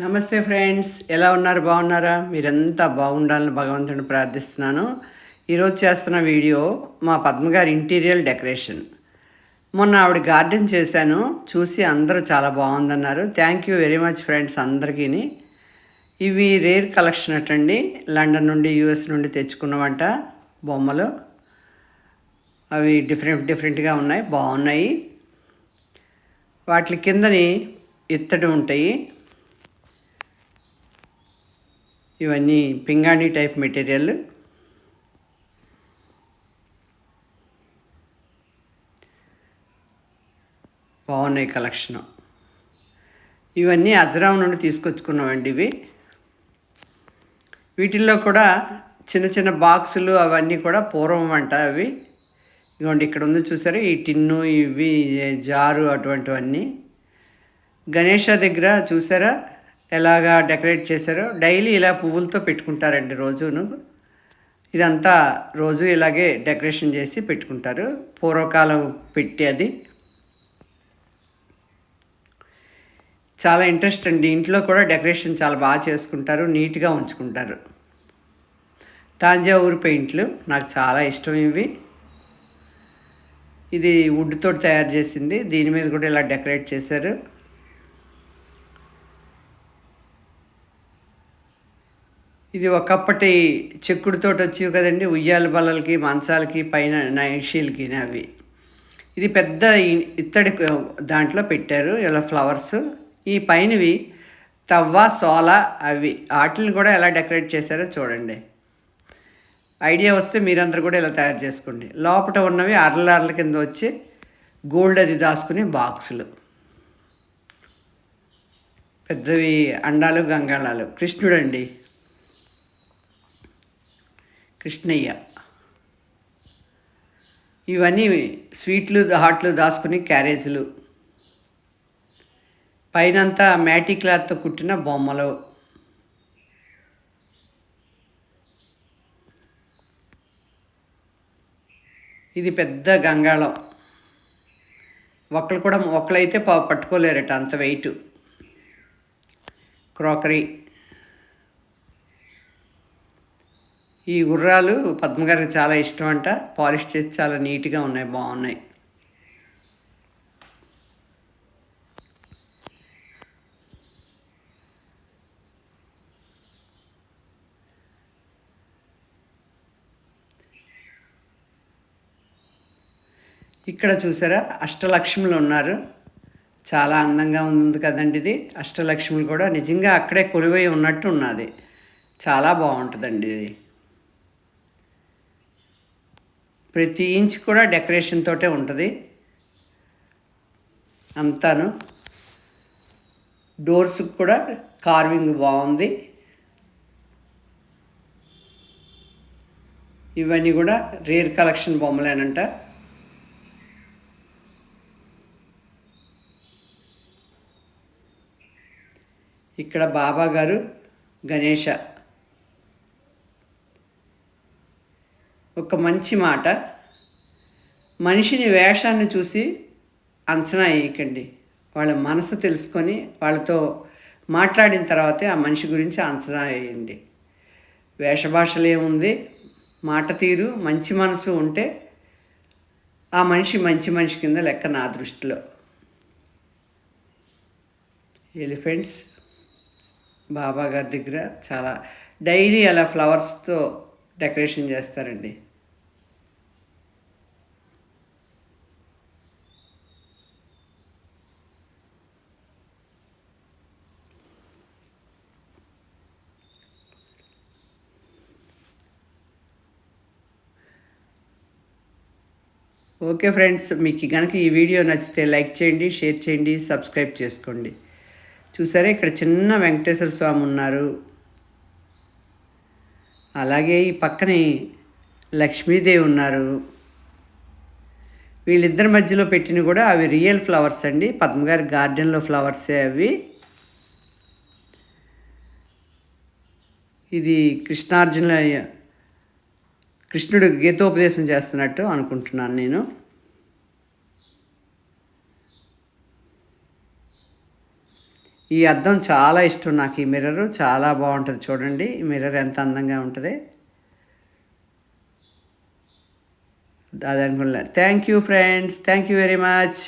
నమస్తే ఫ్రెండ్స్ ఎలా ఉన్నారు బాగున్నారా? మీరంతా బాగుండాలని భగవంతుని ప్రార్థిస్తున్నాను. ఈరోజు చేస్తున్న వీడియో మా పద్మగారి ఇంటీరియర్ డెకరేషన్. మొన్న ఆవిడ గార్డెన్ చేశాను చూసి అందరూ చాలా బాగుందన్నారు. Thank you very much friends అందరికీ ఇవి రేర్ కలెక్షన్ అటండి లండన్ నుండి యూఎస్ నుండి తెచ్చుకున్నవంట బొమ్మలు. అవి డిఫరెంట్ డిఫరెంట్గా ఉన్నాయి బాగున్నాయి. వాటి కిందని ఇత్తడి ఉంటాయి. ఇవన్నీ పింగాణి టైప్ మెటీరియల్. బాగున్నాయి కలెక్షన్. ఇవన్నీ అజరాం నుండి తీసుకొచ్చుకున్నామండి ఇవి. వీటిల్లో కూడా చిన్న చిన్న బాక్సులు అవన్నీ కూడా పూర్వం అంట అవి. ఇదిగోండి ఇక్కడ ఉంది చూసారు? ఈ టిన్ను ఇవి జారు అటువంటివన్నీ. గణేష దగ్గర చూసారా? ఎలాగా డెకరేట్ చేశారో డైలీ ఇలా పువ్వులతో పెట్టుకుంటారండి రోజును. ఇదంతా రోజు ఇలాగే డెకరేషన్ చేసి పెట్టుకుంటారు. పూర్వకాలం పెట్టి అది. చాలా ఇంట్రెస్ట్ అండి. ఇంట్లో కూడా డెకరేషన్ చాలా బాగా చేసుకుంటారు. నీట్గా ఉంచుకుంటారు. తాంజావూరు పెయింట్లు నాకు చాలా ఇష్టం ఇవి. ఇది వుడ్తో తయారు చేసింది. దీని మీద కూడా ఇలా డెకరేట్ చేశారు. ఇది ఒకప్పటి చెక్కుడుతో వచ్చేవి కదండి ఉయ్యాల బల్లలకి మంచాలకి పైన నైషీలకి అవి. ఇది పెద్ద ఇత్తడి దాంట్లో పెట్టారు ఇలా ఫ్లవర్స్. ఈ పైనవి తవ్వ సోల అవి. వాటిని కూడా ఎలా డెకరేట్ చేశారో చూడండి. ఐడియా వస్తే మీరందరూ కూడా ఇలా తయారు చేసుకోండి. లోపల ఉన్నవి అర్ల అర్ల కింద వచ్చి గోల్డ్ అది దాచుకునే బాక్సులు. పెద్దవి అండాలు గంగాళాలు. కృష్ణుడండి. కృష్ణయ్య. ఇవన్నీ స్వీట్లు హాట్లు దాచుకుని క్యారేజీలు. పైనంతా మ్యాటీ క్లాత్తో కుట్టిన బొమ్మలు. ఇది పెద్ద గంగాళం. ఒకళ్ళు కూడా ఒక్కలైతే ప- పట్టుకోలేరట అంత వెయిట్ క్రోకరీ ఈ గుర్రాలు పద్మగారికి చాలా ఇష్టం అంట పాలిష్ చేసి చాలా నీట్గా ఉన్నాయి బాగున్నాయి. ఇక్కడ చూసారా అష్టలక్ష్ములు ఉన్నారు. చాలా అందంగా ఉంది కదండి ఇది. అష్టలక్ష్ములు కూడా నిజంగా అక్కడే కొలువై ఉన్నట్టు ఉన్నది. చాలా బాగుంటుందండి ఇది. ప్రతి ఇంచ్ కూడా డెకరేషన్ తోటే ఉంటుంది. అంతాను. డోర్స్ కూడా కార్వింగ్ బాగుంది. ఇవన్నీ కూడా రేర్ కలెక్షన్ బొమ్మలేనంట. ఇక్కడ బాబా గారు గణేష ఒక మంచి మాట. మనిషిని వేషాన్ని చూసి అంచనా వేయకండి. వాళ్ళ మనసు తెలుసుకొని వాళ్ళతో మాట్లాడిన తర్వాతే ఆ మనిషి గురించి అంచనా వేయండి. వేషభాషలు ఏముంది? మాట తీరు మంచి మనసు ఉంటే ఆ మనిషి మంచి మనిషి కింద లెక్క నా దృష్టిలో. ఎలిఫెంట్స్ బాబా గారి దగ్గర చాలా డైలీ అలా ఫ్లవర్స్తో డెకరేషన్ చేస్తారండి. ఓకే ఫ్రెండ్స్ మీకు కనుక ఈ వీడియో నచ్చితే లైక్ చేయండి షేర్ చేయండి సబ్స్క్రైబ్ చేసుకోండి. చూసారా ఇక్కడ చిన్న వెంకటేశ్వర స్వామి ఉన్నారు. అలాగే ఈ పక్కనే లక్ష్మీదేవి ఉన్నారు. వీళ్ళిద్దరి మధ్యలో పెట్టిన కూడా అవి రియల్ ఫ్లవర్స్ అండి. పద్మగారి గార్డెన్లో ఫ్లవర్సే అవి. ఇది కృష్ణార్జున కృష్ణుడు గీతోపదేశం చేస్తున్నట్టు అనుకుంటున్నాను నేను. ఈ అద్దం చాలా ఇష్టం నాకు ఈ మిర్రర్ చాలా బాగుంటుంది చూడండి. ఈ మిర్రర్ ఎంత అందంగా ఉంటుంది. అది thank you friends. Thank you very much.